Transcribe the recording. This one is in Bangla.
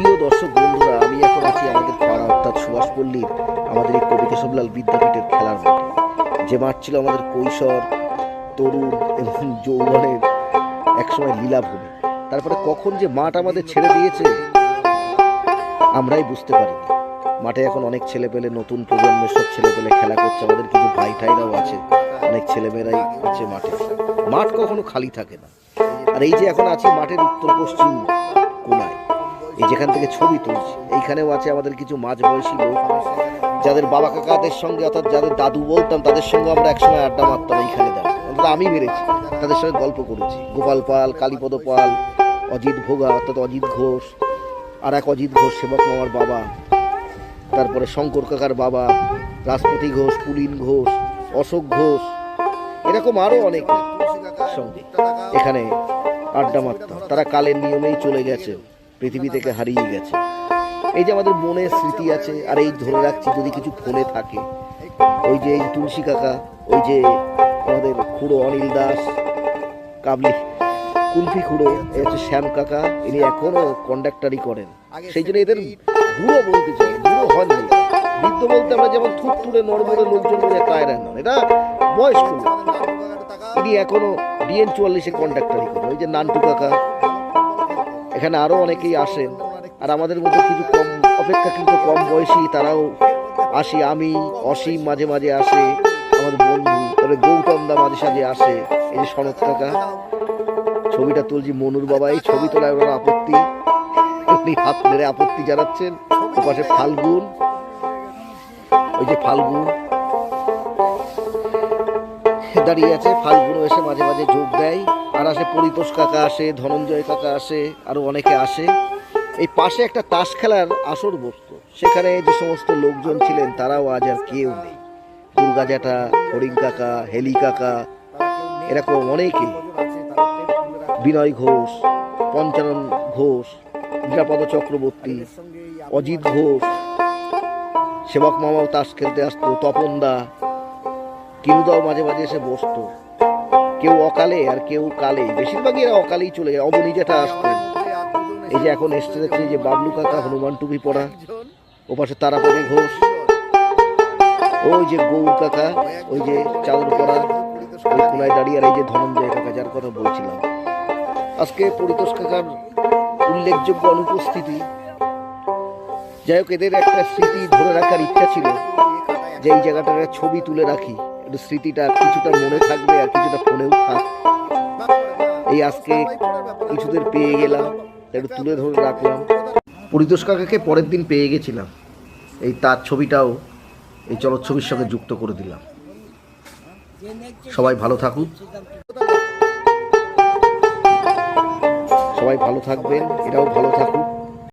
প্রিয় দর্শক বন্ধুরা, আমি এখন আছি আমাদের পাড়া অর্থাৎ সুভাষপল্লীর আমাদের এই কবি কেশবলাল বিদ্যাপীঠের খেলার মাঠে। যে মাঠ ছিল আমাদের কৈশোর, তরুণ এবং যৌবনের একসময় লীলাভূমি। তারপরে কখন যে মাঠ আমাদের ছেড়ে দিয়েছে, আমরাই বুঝতে পারিনি। মাঠে এখন অনেক ছেলে পেলে নতুন প্রজন্মের সব ছেলে পেলে খেলা করছে, আমাদের কিছু ভাই ঠাইরাও আছে, অনেক ছেলেমেয়েরাই আছে মাঠে। মাঠ কখনো খালি থাকে না। আর এই যে এখন আছি মাঠের উত্তর পশ্চিম কোনায় এই যেখান থেকে ছবি তুলছি, এইখানেও আছে আমাদের কিছু মাঝ বয়সী লোক। যাদের বাবা কাকাদের সঙ্গে, অর্থাৎ যাদের দাদু বলতাম, তাদের সঙ্গে আমরা একসময় আড্ডা মারতাম এইখানে দাঁড়িয়ে। অন্তত আমি মেরেছি, তাদের সঙ্গে গল্প করেছি। গোপাল পাল, কালীপদ পাল, অজিত ভোগা, অর্থাৎ অজিত ঘোষ, আর এক অজিত ঘোষ সেবক মামার বাবা, তারপরে শঙ্কর কাকার বাবা, রাজপতি ঘোষ, পুলিন ঘোষ, অশোক ঘোষ, এরকম আরও অনেক সঙ্গে এখানে আড্ডা মারতাম। তারা কালের নিয়মেই চলে গেছে। পৃথিবী থেকে হারিয়ে গেছে। এই যে আমাদের মনের স্মৃতি আছে, আর এই ধরে রাখছি যদি কিছু ফোনে থাকে। ওই যে এই তুলসী কাকা, ওই যে আমাদের খুড়ো অনিল দাস, কাবলি, কুলফি খুঁড়ো এই হচ্ছে শ্যাম কাকা, ইনি এখনও কন্ডাক্টারি করেন। সেই জন্য এদের বুড়ো বলতে চাই, বুড়ো হননি বৃদ্ধ বলতে আমরা যেমন থুপ তুলে নড়বড়ে লোকজন বলে কায়রা নন, এটা বয়স্ক। ইনি এখনও ডিএন চুয়াল্লিশে কন্ডাক্টারই করেন। ওই যে নান্টু কাকা এখানে আরও অনেকেই আসেন। আর আমাদের মধ্যে কিছু কম অপেক্ষাকৃত কম বয়সী তারাও আসি। আমি, অসীম মাঝে মাঝে আসে। আমাদের বন্ধু তবে গৌতম দা মাঝে সাঝে আসে। এই যে শরৎ কাকা, ছবিটা তুলছি মনুর বাবা এই ছবি তোলায় ওনার আপত্তি। উনি হাত মেরে আপত্তি জানাচ্ছেন। ওপাশে ফাল্গুন। ওই যে ফাল্গুন। দাঁড়িয়ে আছে। ফাল্গুনও এসে মাঝে মাঝে যোগ দেয়। আর আসে পরিতোষ কাকা আসে, ধনঞ্জয় কাকা আসে আরও অনেকে আসে। এই পাশে একটা তাস খেলার আসর বসতো। সেখানে যে সমস্ত লোকজন ছিলেন, তারাও আজ আর কেউ নেই। দুর্গা জ্যাঠা, হরিণ কাকা, হেলি কাকা, এরকম অনেকেই বিনয় ঘোষ, পঞ্চানন ঘোষ, নিরাপদ চক্রবর্তী, অজিত ঘোষ, সেবক মামাও তাস খেলতে আসতো তপনদা কিনুদাও মাঝে মাঝে এসে বসতো। কেউ অকালে আর কেউ কালে। বেশিরভাগই এরা অকালেই চলে যায়, অবনী যেটা আসতেন। এই যে এখন এসছে দেখছি যে বাবলু কাকা, হনুমান টুপি পরা, ওপাশে তারাপতি ঘোষ। ওই যে গৌর কাকা, ওই যে চাদর পরা, ওই কোনায় দাঁড়িয়ে আর এই যে ধনঞ্জয় কাকা, যার কথা বলছিলাম। আজকে পরিতোষ কাকার উল্লেখযোগ্য অনুপস্থিতি। যাই হোক, এদের একটা স্মৃতি ধরে রাখার ইচ্ছা ছিল যে এই জায়গাটার ছবি তুলে রাখি। একটু স্মৃতিটা কিছুটা মনে থাকবে আর কিছুটা ফোনেও থাক। এই আজকে কিছুদের পেয়ে গেলাম একটু তুলে ধরে রাখলাম। পরিতোষ কাকাকে পরের দিন পেয়ে গেছিলাম। এই তার ছবিটাও এই চলচ্ছবির সঙ্গে যুক্ত করে দিলাম। সবাই ভালো থাকুক সবাই ভালো থাকবেন, এরাও ভালো থাকুক।